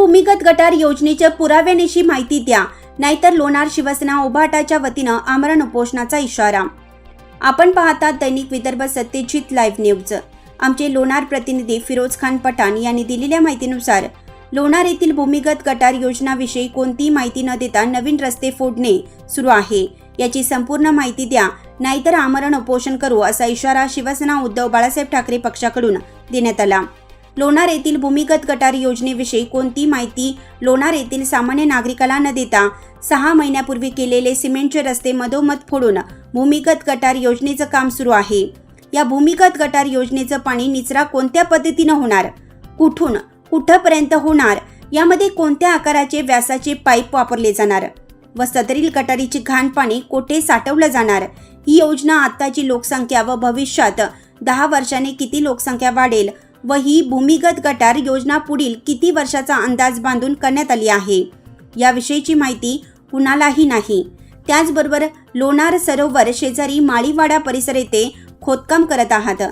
भूमिगत गटार योजनेच्या पुराव्यानिशी माहिती द्या. नाहीतर लोणार शिवसेना उभाटाच्या वतीनं आमरण उपोषणाचा इशारा. आपण पाहता दैनिक विदर्भ सत्यजित लाईव्ह न्यूज. आमचे लोणार प्रतिनिधी फिरोज खान पठाण यांनी दिलेल्या माहितीनुसार लोणार येथील भूमिगत गटार योजनाविषयी कोणतीही माहिती न देता नवीन रस्ते फोडणे सुरू आहे. याची संपूर्ण माहिती द्या. नाहीतर आमरण उपोषण करू असा इशारा शिवसेना उद्धव बाळासाहेब ठाकरे पक्षाकडून देण्यात आला. लोणार येथील भूमिगत गटार योजनेविषयी कोणती माहिती लोणार येथील सामान्य नागरिकाला न देता सहा महिन्यापूर्वी केलेले सिमेंटचे रस्ते मधोमध फोडून भूमिगत गटार योजनेचं काम सुरू आहे. या भूमिगत गटार योजनेचं पाणी निचरा कोणत्या पद्धतीनं होणार? कुठून कुठंपर्यंत होणार? यामध्ये कोणत्या आकाराचे व्यासाचे पाईप वापरले जाणार? व सदरील गटारीची घाण पाणी कोठे साठवलं जाणार? ही योजना आत्ताची लोकसंख्या व भविष्यात दहा वर्षांनी किती लोकसंख्या वाढेल? व ही भूमिगत गटार योजना पुढील किती वर्षाचा अंदाज बांधून करण्यात आली आहे? याविषयीची माहिती कुणालाही नाही. त्याचबरोबर लोणार सरोवर शेजारी माळीवाडा परिसर येथे खोदकाम करत आहात.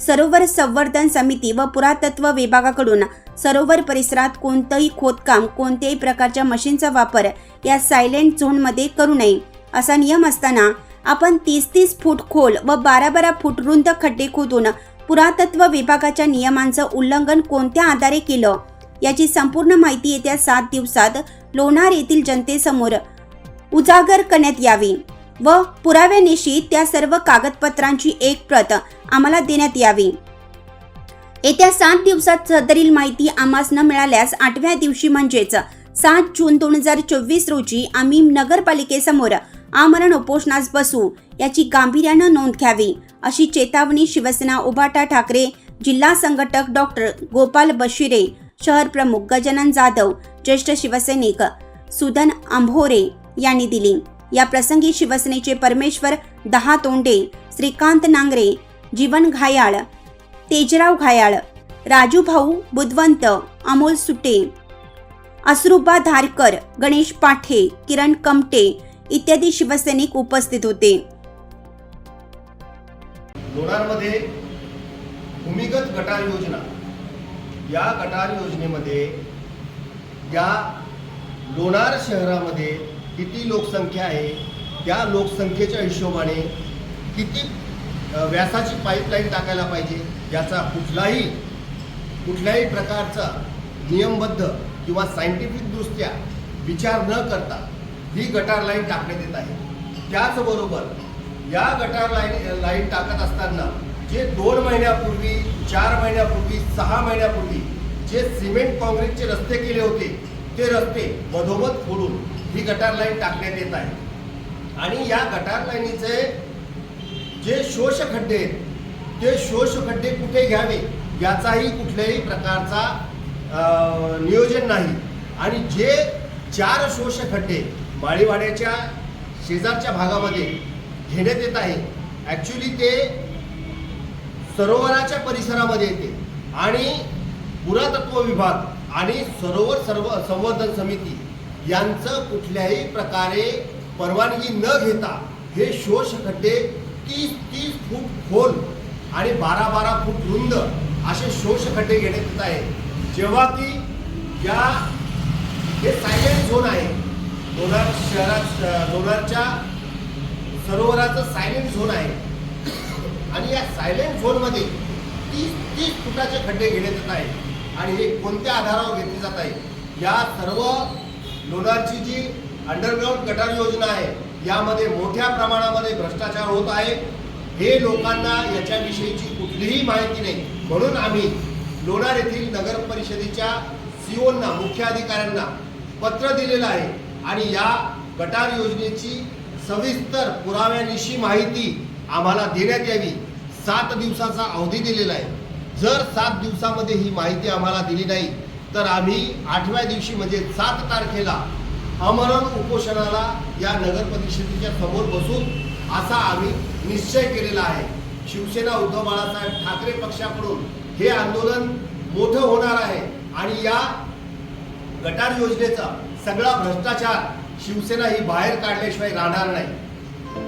सरोवर संवर्धन समिती व पुरातत्व विभागाकडून सरोवर परिसरात कोणतंही खोदकाम कोणत्याही प्रकारच्या मशीनचा वापर या सायलेंट झोनमध्ये करू नये असा नियम असताना आपण तीस तीस फूट खोल व बारा बारा फूट रुंद खड्डे खोदून पुरातत्व विभागाच्या नियमांचं उल्लंघन कोणत्या आधारे केलं? याची संपूर्ण माहिती येत्या सात दिवसात लोणार येथील जनतेसमोर. उजागर करण्यात यावी व पुराव्यानिशी त्या सर्व कागदपत्रांची एक प्रत आम्हाला देण्यात यावी. येत्या सात दिवसात सदरील माहिती आम्हास न मिळाल्यास आठव्या दिवशी म्हणजेच सात जून दोन हजार चोवीस रोजी आम्ही नगरपालिकेसमोर आमरण उपोषणास बसू याची गांभीर्यानं नोंद घ्यावी अशी चेतावणी शिवसेना उभाटा ठाकरे जिल्हा संघटक डॉक्टर गोपाल बशिरे शहर प्रमुख गजानन जाधव ज्येष्ठ शिवसैनिक सुदन आंभोरे यांनी दिली. या प्रसंगी शिवसेनेचे परमेश्वर दहा तोंडे श्रीकांत नांगरे जीवन घायाळ तेजराव घायाळ राजू भाऊ बुधवंत अमोल सुटे असरुबा धारकर गणेश पाठे किरण कमटे इत्यादी शिवसैनिक उपस्थित होते. लोणारमध्ये भूमिगत गटार योजना. या गटार योजनेमध्ये या लोणार शहरामध्ये किती लोकसंख्या आहे त्या लोकसंख्येच्या हिशोबाने किती व्यासाची पाईपलाईन टाकायला पाहिजे याचा कुठलाही कुठल्याही प्रकारचा नियमबद्ध किंवा सायंटिफिकदृष्ट्या विचार न करता ही गटार लाईन टाकण्यात येत आहे. त्याचबरोबर या गटार लाईन लाईन टाकत असताना जे दोन महिन्यापूर्वी चार महिन्यापूर्वी सहा महिन्यापूर्वी जे सिमेंट काँक्रीटचे रस्ते केले होते ते रस्ते मधोमध फोडून ही गटार लाईन टाकण्यात येत आहे. आणि या गटार लाईनीचे जे शोष खड्डे आहेत ते शोष खड्डे कुठे घ्यावे याचाही कुठल्याही प्रकारचा नियोजन नाही. आणि जे चार शोष खड्डे माळीवाड्याच्या शेजारच्या भागामध्ये घेण्यात येत आहे. ॲक्च्युली ते सरोवराच्या परिसरामध्ये येते. आणि पुरातत्व विभाग आणि सरोवर सर्व संवर्धन समिती यांचं कुठल्याही प्रकारे परवानगी न घेता हे शोष खड्डे तीस तीस फूट खोल आणि बारा बारा फूट रुंद असे शोष खड्डे घेण्यात येत आहे जेव्हा की या हे सायलेंट झोन आहे. लोणार शहरात लोणारच्या सरोवराचं सायलेंट झोन आहे. आणि या सायलेंट झोनमध्ये तीस तीस फुटाचे खड्डे घेण्यात येत आहे आणि हे कोणत्या आधारावर घेतले जात आहे या सर्व लोणारची जी अंडरग्राऊंड गटार योजना आहे यामध्ये मोठ्या प्रमाणामध्ये भ्रष्टाचार होत आहे. हे लोकांना याच्याविषयीची कुठलीही माहिती नाही. म्हणून आम्ही लोणार येथील नगर परिषदेच्या सीओना मुख्य अधिकाऱ्यांना पत्र दिलेलं आहे. आणि या गटार योजनेची सविस्तर पुराव्यानिशी माहिती आम्हाला देण्यात यावी. सात दिवसाचा अवधी दिलेला आहे. जर सात दिवसामध्ये ही माहिती आम्हाला दिली नाही तर आम्ही आठव्या दिवशी म्हणजे सात तारखेला अमरण उपोषणाला या नगर परिषदेच्या समोर बसून असा आम्ही निश्चय केलेला आहे. शिवसेना उद्धव बाळासाहेब ठाकरे पक्षाकडून हे आंदोलन मोठं होणार आहे आणि या गटार योजनेचा सगळा भ्रष्टाचार शिवसेना ही बाहेर काढल्याशिवाय राहणार नाही.